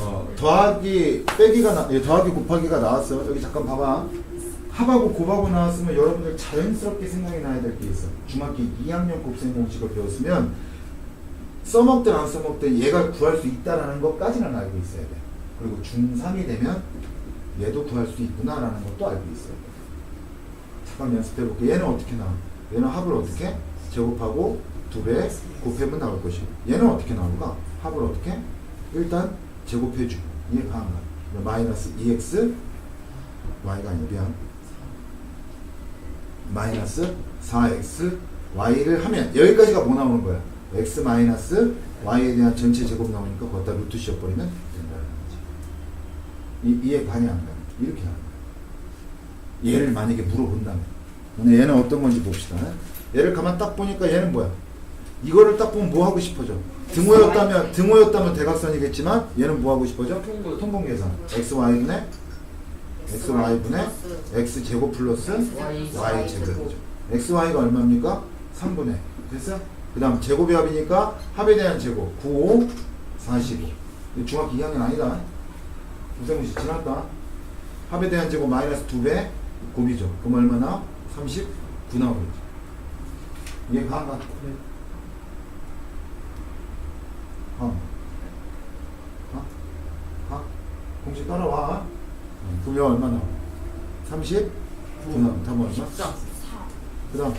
어, 더하기 빼기가 나, 예, 더하기 곱하기가 나왔어. 여기 잠깐 봐봐. 합하고 곱하고 나왔으면 여러분들 자연스럽게 생각이 나야 될 게 있어. 중학교 2학년 곱셈 공식을 배웠으면 써먹든 안 써먹든 얘가 구할 수 있다라는 것까지는 알고 있어야 돼. 그리고 중3이 되면 얘도 구할 수 있구나라는 것도 알고 있어야 돼. 잠깐 연습해 볼게. 얘는 어떻게 나와? 얘는 합을 어떻게? 제곱하고 두 배 곱하면 나올 것이고 얘는 어떻게 나올까? 합을 어떻게? 일단 가한 거. 마이너스 2x y가 아니라. 마이너스 4x y를 하면 여기까지가 뭐 나오는 거야? x 마이너스 y에 대한 전체 제곱 나오니까 거기다 루트 씌워버리면 된다는 거지. 이, 이해 가냐 안 가냐? 이렇게 하는 거야. 얘를 만약에 물어본다면 얘는 어떤 건지 봅시다. 얘를 가만 딱 보니까 얘는 뭐야? 이거를 딱 보면 뭐 하고 싶어져? 등호였다면 등호였다면 대각선이겠지만 얘는 뭐 하고 싶어져? 통분. 통분 계산. x y분의 x y분의 x 제곱 플러스 Y y 제곱. x y가 얼마입니까? 3분의 됐어? 그다음 제곱의 합이니까 합에 대한 제곱 9, 5, 45. 이거 중학교 2학년 아니다. 우생무 씨 지났다. 합에 대한 제곱 마이너스 2배 곱이죠. 그럼 얼마나? 39 나오겠죠. 이해 가? 안 가? 가. 가? 가? 공식 따라와. 그럼 얼마 나와? 39 나와. 답은 얼마? 자, 그 다음